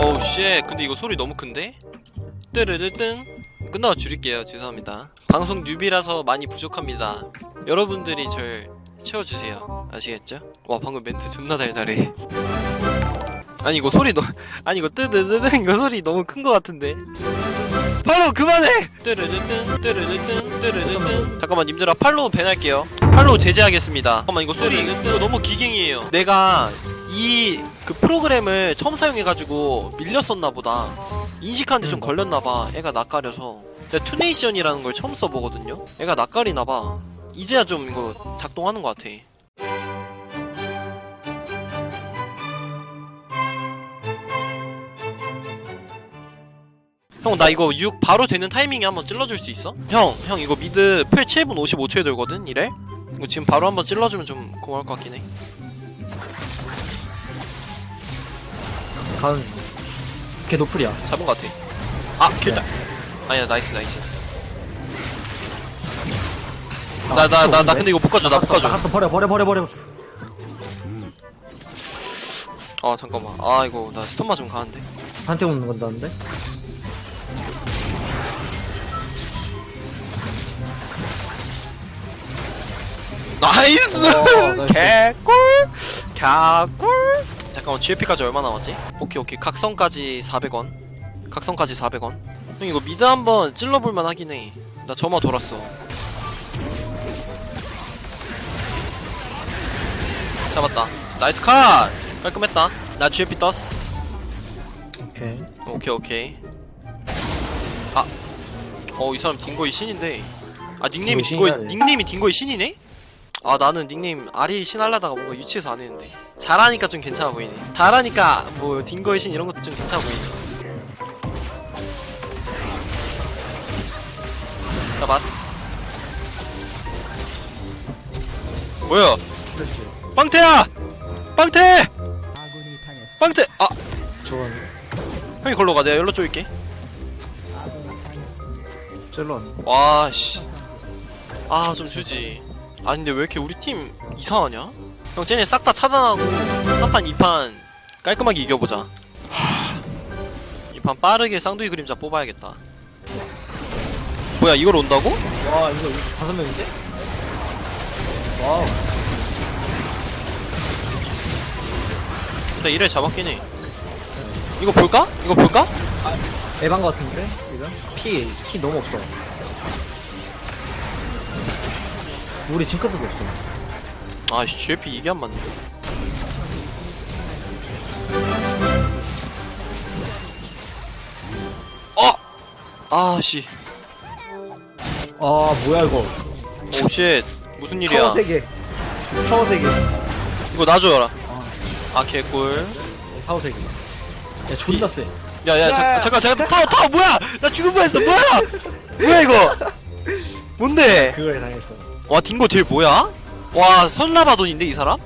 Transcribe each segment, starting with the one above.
어우 쉣. 근데 이거 소리 너무 큰데? 뜨르르뜬. 끝나고 줄일게요. 죄송합니다. 방송 뉴비라서 많이 부족합니다. 여러분들이 절 채워주세요. 아시겠죠? 와 방금 멘트 존나 달달해. 아니 이거 소리 너 아니 이거 뜨르르뜬 이거 소리 너무 큰 거 같은데? 팔로우 그만해! 뜨르르뜬 뜨르르뜬 뜨르르뜬. 잠깐만 님들아 팔로우 밴할게요. 팔로우 제재하겠습니다. 잠깐만 이거 소리 이거 너무 기갱이에요. 내가 이 그 프로그램을 처음 사용해가지고 밀렸었나 보다. 인식하는데 좀 걸렸나 봐. 애가 낯가려서. 제가 투네이션이라는 걸 처음 써보거든요. 애가 낯가리나 봐. 이제야 좀 이거 작동하는 것 같아. 형 나 이거 6 바로 되는 타이밍에 한번 찔러줄 수 있어? 형, 형 이거 미드 풀 7분 55초에 돌거든 이래? 이거 지금 바로 한번 찔러주면 좀 고마울 것 같긴 해 가은 걔 노플이야. 잡은 것 같아. 아 킬다. 아니야 나이스 나이스. 나 나 나 나 근데 이거 못 가져 나못 가져 아까 버려 버려 버려 버려. 아 잠깐만. 아 이거 나 스톤 맞으면 가는데. 한테 오는 건다는데? 나이스! 어, 나이스. 개꿀! 개꿀 잠깐만 GFP까지 얼마 남았지? 오케이 오케이. 각성까지 400원. 각성까지 400원. 형 이거 미드 한번 찔러볼만 하긴 해나 점화 돌았어. 잡았다. 나이스 컷! 깔끔했다. 나 GFP 떴어 오케이. 오케이 오케이. 아. 어 이 사람 딩거이 신인데. 아 닉네임이 딩거이 딩거이 신이라네. 닉네임이 딩거이 신이네? 아 나는 닉네임 아리 신 하려다가 뭔가 유치해서 안 했는데. 잘하니까 좀 괜찮아 보이네. 잘하니까 뭐 딩거이 신 이런 것도 좀 괜찮아 보이네. 잡았어. 뭐야? 빵태야! 빵태! 빵태! 아! 좋은 형이 걸로 가. 내가 열로 쪼일게. 찔런. 와씨. 아 좀 주지 아 근데 왜 이렇게 우리 팀 이상하냐? 형 쟤네 싹 다 차단하고 한 판, 이판 깔끔하게 이겨보자 이판 빠르게 쌍둥이 그림자 뽑아야겠다 뭐야 이걸 온다고? 와 이거 다섯 명인데 와우 일단 이래 잡았긴 해 이거 볼까? 이거 볼까? 에반 거 같은데 지금 피키 너무 없어 우리 징크스도 없어. 아씨 GFP 이게 안 맞네 어! 아씨. 아 뭐야 이거. 오쉣. 무슨 일이야? 타워 세 개. 타워 세 개. 이거 놔줘라. 아 개꿀. 타워 세 개. 야 존나 세 야야 잠깐 잠깐 잠깐. 타워 타워 뭐야? 나 죽을 뻔했어. 뭐야? 뭐야 이거? 뭔데? 그거에 당했어 와 딩고 딜 뭐야? 와 선라바돈인데 이 사람?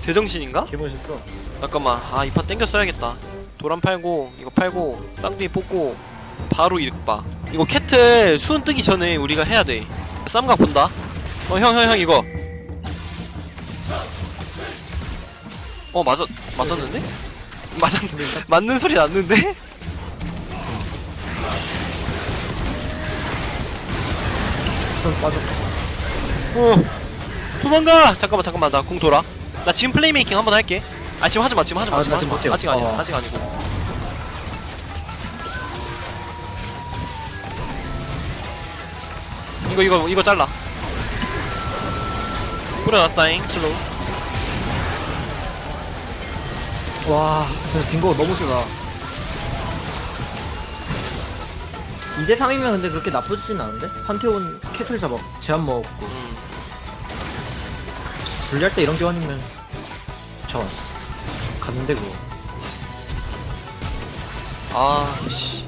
제정신인가? 개멋있어. 잠깐만 아이판 땡겨 써야겠다. 도란 팔고 이거 팔고 쌍둥이 뽑고 바로 이득봐 이거 캐틀 수은 뜨기 전에 우리가 해야 돼. 쌈각 본다. 어 형 형 형 이거. 어 맞았 맞았는데? 맞았 맞는 소리 났는데? 손 빠져 어 도망가 잠깐만 잠깐만 나 궁 돌아 나 지금 플레이메이킹 한번 할게 아 지금 하지 마 지금 하지 마 아, 지금 나 하지마 지금 못해요. 아직 아니야 어. 아직 아니고 이거 이거 이거 잘라 뿌려놨다잉 슬로우 와, 진짜 딩거 너무 세다. 2대 3이면 근데 그렇게 나쁘진 않은데? 판테온 캐틀 잡아 제한 먹었고 음. 분리할 때 이런 교환이면 저 갔는데 그거. 아 씨.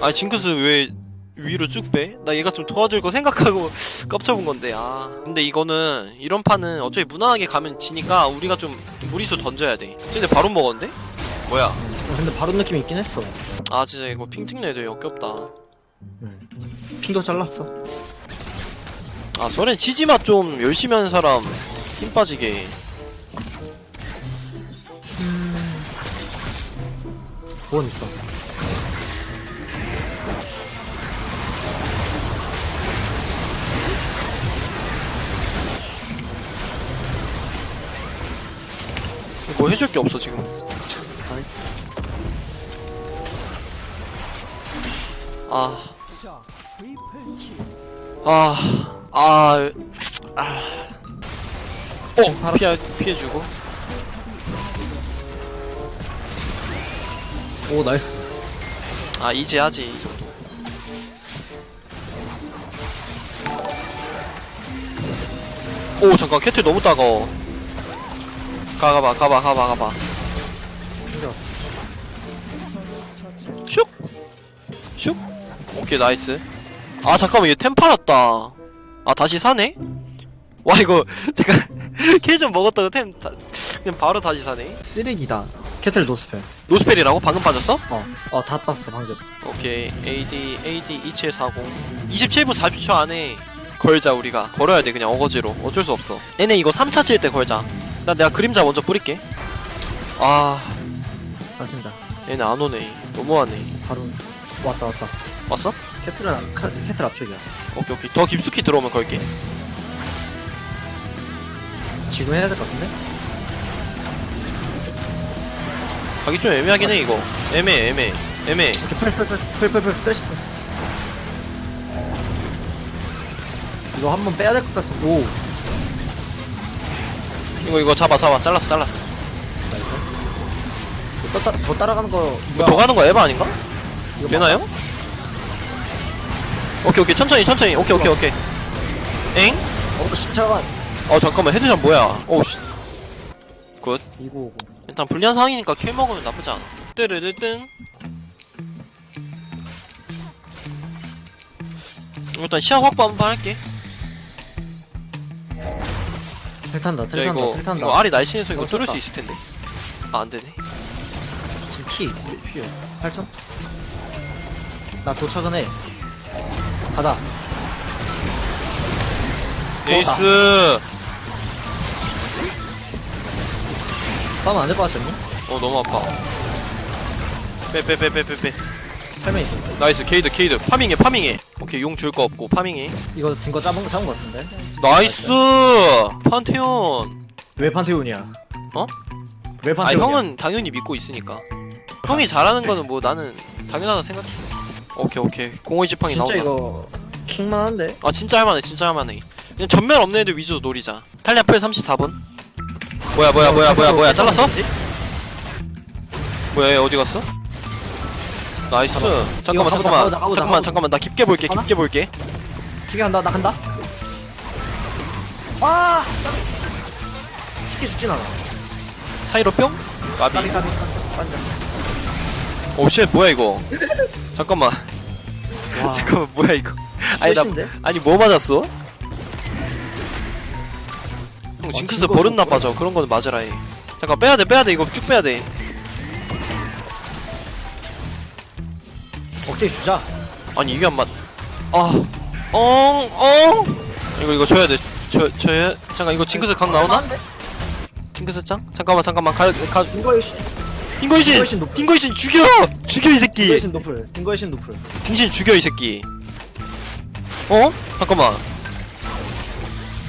아 징크스 왜 위로 쭉 빼? 나 얘가 좀 도와줄 거 생각하고 깝쳐본 건데 아. 근데 이거는 이런 판은 어차피 무난하게 가면 지니까 우리가 좀 무리수 던져야 돼. 근데 바로 먹었는데? 뭐야? 어, 근데 바로 느낌이 있긴 했어. 아 진짜 이거 핑 찍는 애들 역겹다. 핑도 잘랐어. 아 소렌 치지마 좀 열심히 하는 사람 힘 빠지게. 보건 있어. 뭐 해줄 게 없어 지금. 아. 아, 아, 아, 어, 피해, 피해주고. 오 나이스. 아, 이제 하지, 이 정도. 오, 잠깐, 캐틀 너무 따가워. 가 가봐, 가봐, 가봐, 가봐. 챙겨. 슉! 슉! 오케이, 나이스. 아, 잠깐만, 얘 템 팔았다. 아, 다시 사네? 와, 이거, 잠깐, 킬좀 먹었다고 템, 다, 그냥 바로 다시 사네? 쓰레기다. 캐틀 노스펠. 노스펠이라고? 방금 빠졌어? 어, 어, 다 봤어, 방금. 오케이 AD AD 2740 27분 40초 안에 걸자 우리가 걸어야 돼 그냥 어거지로 어쩔 수 없어 얘네 이거 3차 칠 때 걸자 나 내가 그림자 먼저 뿌릴게 아 맞습니다. 얘네 안 오네 너무하네 바로 왔다, 왔다. 왔어? 캐틀은, 카, 캐틀 앞쪽이야. 오케이 오케이 더 깊숙이 들어오면 걸게 지금 해야 될 것 같은데? 가기 좀 애매하긴 해 이거 애매해 애매해 애매해 이렇게 풀, 풀, 풀, 풀, 풀, 풀, 플래시 풀. 이거 한 번 빼야 될 것 같아. 오. 이거 이거 잡아 잡아 잘랐어 잘랐어 나이스. 더, 따, 더 따라가는 거. 이거 더 가는 거 에바 아닌가? 이거 되나요? 오케이 오케이 천천히 천천히 오케이 오케이 오케이 엥? 어, 잠깐만. 어 잠깐만 헤드샷 뭐야 오씨 이거 오고. 일단 불리한 상황이니까 킬 먹으면 나쁘지 않아. 뜨르르뜬. 일단 시야 확보 한번 할게. 텔 탄다, 야텔 탄다, 이거 텔 탄다. 이거 알이 날씬해서 이거 어, 뚫을 수. 있을 텐데. 아 안 되네. 지금 피, 피요. 8천? 나 도착은 해. 가자. 에이스. 싸우면 안될 것 같지 않니? 어 너무 아파. 빼빼빼빼 빼빼. 설명이 있어. 나이스 케이드 케이드 파밍해 파밍해. 오케이 용 줄 거 없고 파밍해. 이거 든거 잡은 거 잡은 거 같은데? 나이스 판테온. 왜 판테온이야? 어? 왜 아 판테온이야? 형은 당연히 믿고 있으니까. 형이 잘하는 거는 뭐 나는 당연하다 생각해. 오케이 오케이 공허의 지팡이 진짜 나온다. 이거 킹만 한데? 아 진짜 할만해 진짜 할만해 그냥 전면 없는 애들 위주로 노리자 탈리아 풀 34분 뭐야 뭐야 뭐야 뭐야 뭐야 잘랐어? 뭐야 얘 어디 갔어? 나이스. 잠깐만 가보자, 잠깐만 가보자, 가보자, 잠깐만 가보자. 잠깐만 나 깊게 볼게 하나? 깊게 볼게 기계 간다 나 간다 아! 짱! 쉽게 죽진 않아 사이로 뿅? 까비 까비 까비 까비 오쉣 뭐야 이거 잠깐만 와 잠깐만 뭐야 이거 아니 나 셋인데? 아니 뭐 맞았어? 형 징크스 징거 버릇. 나빠져 그런 거는 맞으라 해 잠깐 빼야돼 빼야돼 이거 쭉 빼야돼 억제기 주자 아니 이게 안 맞. 아, 엉, 엉. 이거 이거 줘야 돼. 저 저야. 잠깐 이거 징크스 각 나오나? 징크스 짱? 잠깐만 잠깐만 가 가. 딩거의 신 딩거이신, 딩거이신 높- 딩거이신 죽여, 죽여 이 새끼. 딩거의 신 노플 딩거의 신 노플 딩신 죽여 이 새끼. 어? 잠깐만.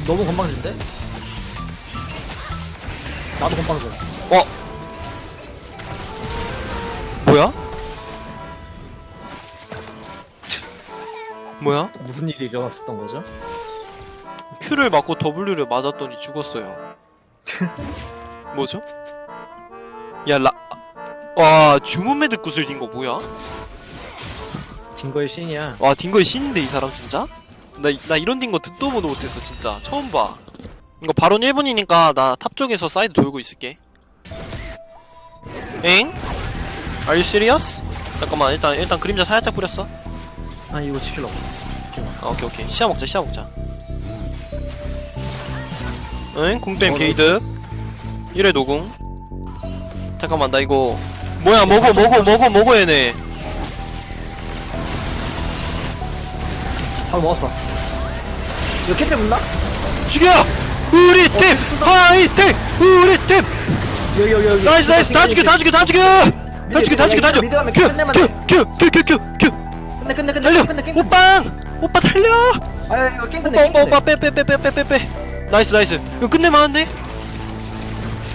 너무 건방진데? 나도 건방져 뭐야? 뭐야? 무슨 일이 일어났었던 거죠? Q를 맞고 W를 맞았더니 죽었어요. 뭐죠? 야 라. 와 주문 매듭 구슬 딘거 뭐야? 딩거의 신이야 와 딩거의 신인데 이 사람 진짜? 나, 이- 나 이런 딩거 듣도 보도 못했어 진짜 처음 봐 이거 바론 1분이니까 나 탑 쪽에서 사이드 돌고 있을게. 엥? Are you serious? 잠깐만 일단 일단 그림자 살짝 뿌렸어. 아니 이거 지키려고. 아, 오케이 오케이. 시야 먹자 시야 먹자. 응? 궁뱀 어, 게이드? 1회 노궁. 잠깐만 나 이거 뭐야 먹어 먹어 먹어 먹어 얘네. 바로 먹었어. 이거 캐틀 문나? 죽여! 우리 팀! 화이팅! 우리 팀! 여기 여기 여기 나이스 나이스 다 죽여 다 죽여 다 죽여! 다 죽여 다 죽여 다 죽여 미드 가면 끝내면 돼. 큐큐큐큐큐큐 끝내 끝내 끝내 달려 끝내 끝내 오빠 오빠 달려 아 이거 게임 끝내 오빠 오빠. 오빠 빼 빼 빼 빼 빼빼 나이스 나이스 이거 끝내만한데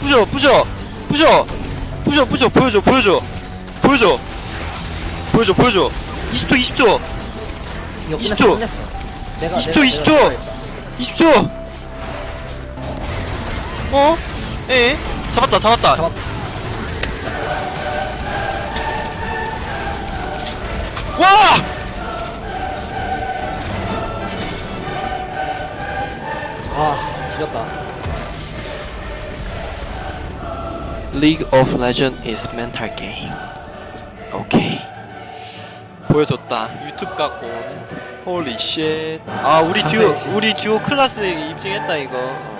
부셔 부셔 부셔 부셔 부셔 보여줘 보여줘 보여줘 보여줘 보여줘 20초 20초 이거 20초. 끝냈어, 끝냈어. 내가 20초, 내가- 20초. 내가 했다. 20초 어? 에? 잡았다 잡았다 잡았다. 와! 아 지렸다 League of Legends is mental game. 오케이. 보여줬다. 유튜브 갖고. Holy shit. 아 우리 듀오 씨. 우리 듀오 클래스 입증했다 이거. 어.